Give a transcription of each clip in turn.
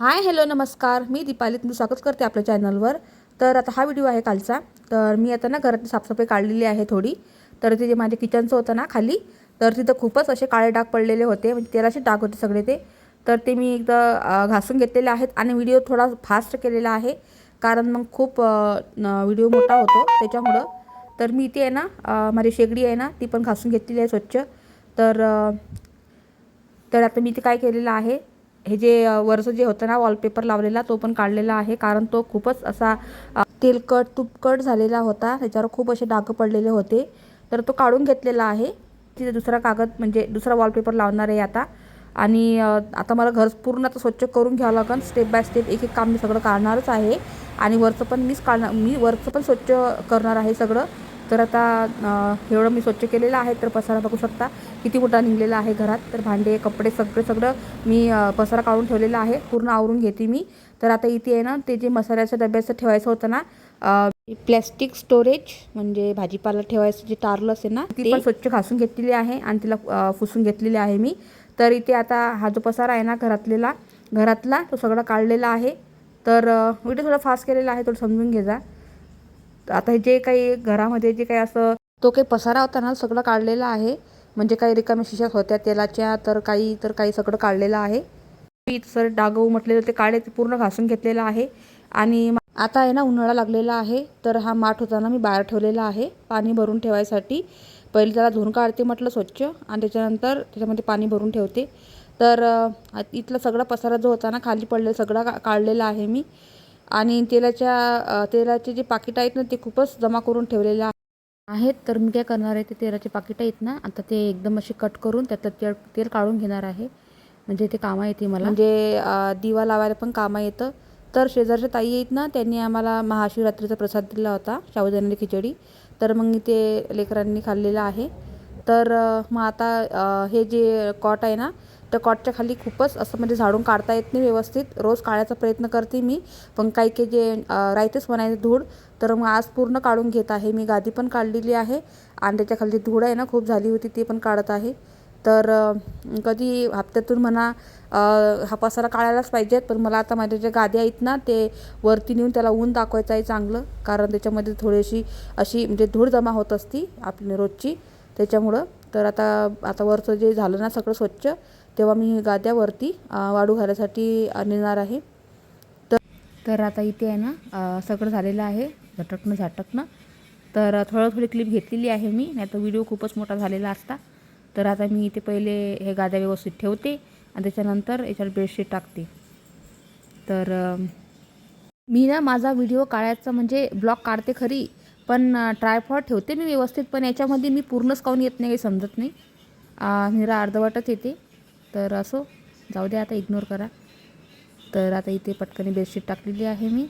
Hi hello नमस्कार. मी दीपाली तुमचं स्वागत करते आपल्या चॅनलवर. तर आता हा व्हिडिओ आहे कालचा. तर मी आता ना घरातली साफसफाई काढलेली आहे थोडी. तर ते जे माझे किचनचं होतं ना खाली. तर तिथं खूपच असे काळे डाग पडलेले होते. म्हणजे तेलाचे डाग होते सगळे ते. तर ते मी एकदा घासून घेतलेले आहेत आणि व्हिडिओ थोडा फास्ट केलेला आहे. कारण मग खूप व्हिडिओ मोठा होतो त्याच्यामुळं. तर मी इथे आहे ना माझी शेगडी आहे ना ती पण घासून घेतलेली आहे स्वच्छ. तर तर आता मी ते काय केलेलं आहे? हे जे वरचं जे होतं ना वॉलपेपर लावलेला तो पण काढलेला आहे. कारण तो खूपच असा तेलकट तुपकट झालेला होता. त्याच्यावर खूप असे डाग पडलेले होते. तर तो काढून घेतलेला आहे. तिथे दुसरा कागद म्हणजे दुसरा वॉलपेपर लावणार आहे आता. आणि आता मला घर पूर्ण आता स्वच्छ करून घ्यावं लागेल स्टेप बाय स्टेप एक एक काम मी सगळं काढणारच आहे. आणि वरचं पण मीच काढणार मी वरचं पण स्वच्छ करणार आहे सगळं. तर आता एवढं मी स्वच्छ केलेलं आहे तर पसारा बघू शकता किती मोठा निघलेला आहे घरात. तर भांडे कपडे सगळे सगळं मी पसारा काढून ठेवलेला आहे. पूर्ण आवरून घेते मी. तर आता इथे आहे ना ते जे मसाल्याच्या डब्याचं ठेवायचं होतं ना प्लॅस्टिक स्टोरेज म्हणजे भाजीपाला ठेवायचं जे टारलं असेल ना ती पण स्वच्छ घासून घेतलेली आहे आणि तिला अ, पुसून घेतलेली आहे मी. तर इथे आता हा जो पसारा आहे ना घरातलेला घरातला तो सगळा काढलेला आहे. तर व्हिडिओ थोडा फास्ट केलेला आहे थोडं समजून घे जा. आता जे काही घरामध्ये जे काही असं तो काही पसारा होता ना सगळं काढलेला आहे. म्हणजे काही रिकाम्या शिशात होत्या तेलाच्या तर काही तर काही सगळं काढलेलं आहे. सर डागवू म्हटलेलं ते काळे ते पूर्ण घासून घेतलेलं आहे. आणि आता आहे ना उन्हाळा लागलेला आहे. तर हा माठ होताना मी बाहेर ठेवलेला आहे पाणी भरून ठेवायसाठी. पहिले त्याला धुवून काढते म्हटलं स्वच्छ आणि त्याच्यानंतर त्याच्यामध्ये पाणी भरून ठेवते. तर इथला सगळा पसारा जो होता ना खाली पडलेला सगळा का काढलेला आहे मी. आणि तेलाच्या तेलाचे जे पाकिट आहेत ना ते खूपच जमा करून ठेवलेले आहेत. तर मी काय करणार आहे ते तेलाचे पाकिटं आहेत ना आता ते एकदम असे कट करून त्यातलं तेल तेल काढून घेणार आहे. म्हणजे ते कामा येते मला. म्हणजे दिवा लावायला पण कामा येतं. तर शेजारच्या ताई आहेत ना त्यांनी आम्हाला महाशिवरात्रीचा प्रसाद दिला होता साबुदाण्याची खिचडी. तर मग ते लेकरांनी खाल्लेलं आहे. तर मग आता हे जे कॉट आहे ना त्या कॉटच्या खाली खूपच असं म्हणजे झाडून काढता येत नाही व्यवस्थित. रोज काढायचा प्रयत्न करते मी. पण काही काही जे राहतेच म्हणायचे धूळ तर मग आज पूर्ण काढून घेत आहे. मी गादी पण काढलेली आहे. आणि त्याच्याखाली धूळ आहे ना खूप झाली होती ती पण काढत आहे. तर कधी हप्त्यातून म्हणा अ, हा पसारा काढायलाच पाहिजेत पण मला आता माझ्या ज्या गाद्या आहेत ना ते वरती नेऊन त्याला ऊन दाखवायचं आहे चांगलं. कारण त्याच्यामध्ये थोडीशी अशी म्हणजे धूळ जमा होत असती आपली रोजची. त्याच्यामुळं तर आता आता वरचं जे झालं ना सगळं स्वच्छ. तेव्हा मी गाद्यावरती वाळू घालायसाठी अ, नेणार आहे. तर तर आता इथे आहे ना सगळं झालेलं आहे झटकणं झाटकणं. तर थोडं थोडी क्लिप घेतलेली आहे मी नाही तर व्हिडिओ खूपच मोठा झालेला असता. तर आता मी इथे पहिले हे गाद्या व्यवस्थित ठेवते आणि त्याच्यानंतर याच्यावर बेडशीट टाकते. तर मी ना माझा व्हिडिओ काढायचा म्हणजे ब्लॉग काढते खरी पण ट्रायफॉड ठेवते मी व्यवस्थित पण याच्यामध्ये मी पूर्णच काऊन येत नाही काही समजत नाही. निरा अर्धवटच येते. तर असो जाऊ दे आता इग्नोर करा. तर आता इथे पटकन बेडशीट टाकलेली आहे मी.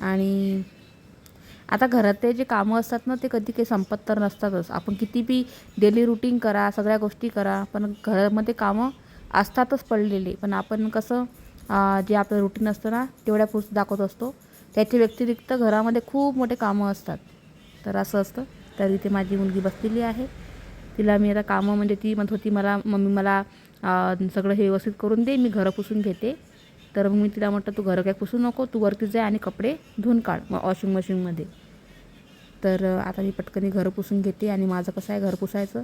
आणि आता घरातले जे कामं असतात ना ते कधी काही संपत तर नसतातच. आपण किती बी डेली रुटीन करा सगळ्या गोष्टी करा पण घरामध्ये कामं असतातच पडलेले. पण आपण कसं जे आपलं रुटीन असतं ना तेवढ्या पुरतं दाखवत असतो. त्याच्या व्यतिरिक्त घरामध्ये खूप मोठे कामं असतात. तर असं असतं. तर इथे माझी मुलगी बसलेली आहे. तिला मी आता कामं म्हणजे ती म्हणत होती मला मम्मी मला सगळं हे व्यवस्थित करून दे मी घरं पुसून घेते. तर मग मी तिला म्हटलं तू घरं काय पुसू नको तू वरती जा आणि कपडे धुवून काढ वॉशिंग मशीनमध्ये. तर आता मी पटकन घरं पुसून घेते आणि माझं कसं आहे घर पुसायचं.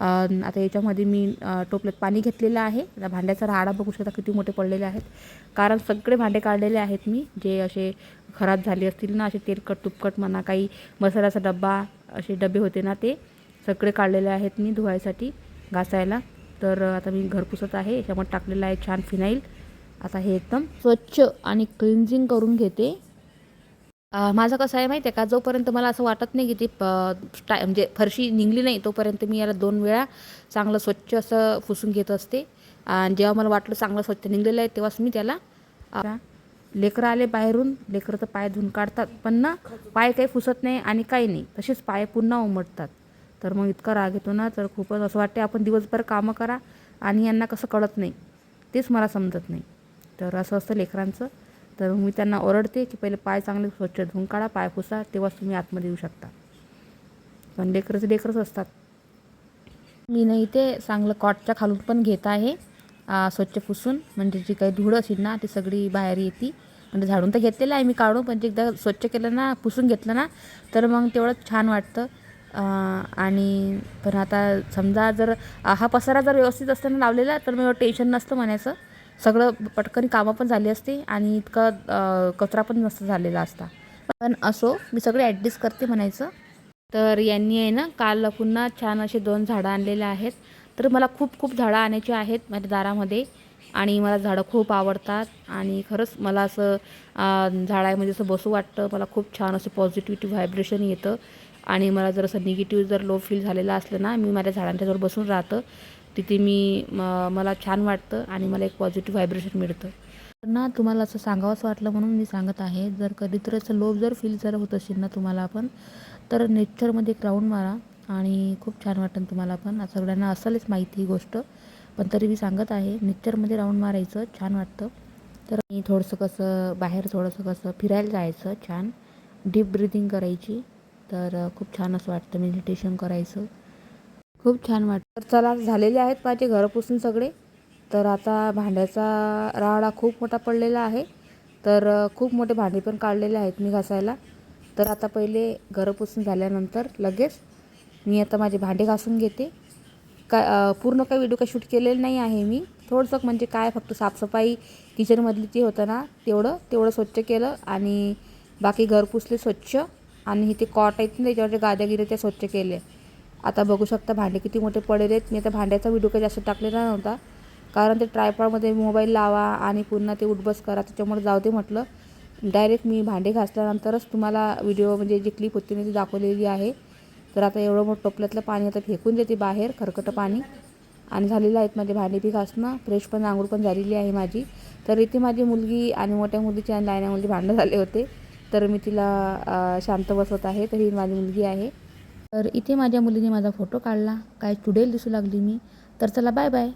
आता याच्यामध्ये मी टोपल्यात पाणी घेतलेलं आहे. आता भांड्याचा राडा बघू शकता किती मोठे पडलेले आहेत. कारण सगळे भांडे काढलेले आहेत मी जे असे खराब झाले असतील ना असे तेलकट तुपकट म्हणा काही मसाल्याचा डब्बा असे डबे होते ना ते. सगळे काढलेले आहेत मी धुवायसाठी घासायला. तर आता मी घर पुसत आहे. याच्यामध्ये टाकलेलं आहे छान फिनाईल. आता हे एकदम स्वच्छ आणि क्लिन्झिंग करून घेते. माझं कसं आहे माहिती आहे का? जोपर्यंत मला असं वाटत नाही की ती प म्हणजे फरशी निघली नाही तोपर्यंत मी याला दोन वेळा चांगलं स्वच्छ असं पुसून घेत असते. आणि जेव्हा मला वाटलं चांगलं स्वच्छ निघलेलं आहे तेव्हाच मी त्याला लेकरं आले बाहेरून. लेकरं तर पाय धुवून काढतात. पण ना पाय काही फुसत नाही आणि काही नाही. तसेच पाय पुन्हा उमटतात. तर मग इतका राग येतो ना तर खूपच असं वाटते आपण दिवसभर कामं करा आणि यांना कसं कळत नाही. तेच मला समजत नाही. तर असं असतं लेकरांचं. तर मी त्यांना ओरडते की पहिले पाय चांगले स्वच्छ धुवून काढा पाय पुसा तेव्हाच तुम्ही आतमध्ये येऊ शकता. पण लेकरंच लेकरच असतात. मी ना इथे चांगलं कॉटच्या खालून पण घेत आहे स्वच्छ पुसून. म्हणजे जी काही धूळ असेल ना ती सगळी बाहेर येते. म्हणजे झाडून तर घेतलेलं आहे मी काढून पण एकदा स्वच्छ केलं ना पुसून घेतलं ना तर मग तेवढं छान वाटतं. आणि पण आता समजा जर हा पसारा जर व्यवस्थित असताना लावलेला तर मग टेन्शन नसतं म्हणायचं. सगळं पटकन कामं पण झाली असते आणि इतकं कचरा पण नसतं झालेला असता. पण असो मी सगळे ॲडजस्ट करते म्हणायचं. तर यांनी आहे ना काल पुन्हा छान असे दोन झाडं आणलेले आहेत. तर मला खूप खूप झाडं आणायची आहेत माझ्या दारामध्ये. आणि मला झाडं खूप आवडतात. आणि खरंच मला असं झाडामध्ये असं बसू वाटतं. मला खूप छान असं पॉझिटिव्हिटी व्हायब्रेशन येतं. आणि मला जर असं निगेटिव्ह जर लो फील झालेलं असलं ना मी माझ्या झाडांच्याजवळ बसून राहतं. तिथे मी म- मला छान वाटतं आणि मला एक पॉझिटिव्ह व्हायब्रेशन मिळतं. तर ना तुम्हाला असं सांगावंसं वाटलं म्हणून मी सांगत आहे जर कधीतरी असं लो जर फील जर होत असेल ना तुम्हाला पण तर नेचरमध्ये एक राऊंड मारा आणि खूप छान वाटेल तुम्हाला पण. सगळ्यांना असेलच माहिती ही गोष्ट पण तरी मी सांगत आहे नेचरमध्ये राऊंड मारायचं छान वाटतं. तर मी थोडंसं कसं बाहेर थोडंसं कसं फिरायला जायचं छान डीप ब्रिदिंग करायची. तर खूप छान असं वाटतं मेडिटेशन करायचं. खूप छान वाटतं. तर चला झालेले आहेत माझे घरं पुसून सगळे. तर आता भांड्याचा राडा खूप मोठा पडलेला आहे. तर खूप मोठे भांडे पण काढलेले आहेत मी घासायला. तर आता पहिले घरं पुसून झाल्यानंतर लगेच मी आता माझे भांडे घासून घेते. काय पूर्ण काही व्हिडिओ काही शूट केलेलं नाही आहे मी. थोडंसं म्हणजे काय फक्त साफसफाई किचनमधली जी होतं ना तेवढं तेवढं स्वच्छ केलं आणि बाकी घर पुसले स्वच्छ. आणि इथे कॉट आहेत ना जे गाद्या गिरे त्या स्वच्छ केले. आता बघू शकता भांडे किती मोठे पडलेले आहेत. मी आता भांड्याचा व्हिडिओ काही जास्त टाकलेला नव्हता. कारण ते ट्रायपॉडमध्ये मोबाईल लावा आणि पुन्हा ते उठबस करा त्याच्यामुळे जाऊ दे म्हटलं. डायरेक्ट मी भांडे घासल्यानंतरच तुम्हाला व्हिडिओ म्हणजे जी क्लिप होती ना ती दाखवलेली आहे. तर आता एवढं मोठं टोपल्यातलं पाणी आता फेकून देते बाहेर खरकटं पाणी. आणि झालेलं आहेत माझे भांडे बी घासणं. फ्रेश पण आंघोळ पण झालेली आहे माझी. तर इथे माझी मुलगी आणि मोठ्या मुलीची आणि लहान्या मुली भांडणं झाले होते. तर मी तिला शांत बसवत आहे. तर ही माझी मुलगी आहे. तर इथे माझ्या मुलीने माझा फोटो काढला. काय चुडेल दिसू लागली मी. तर चला बाय बाय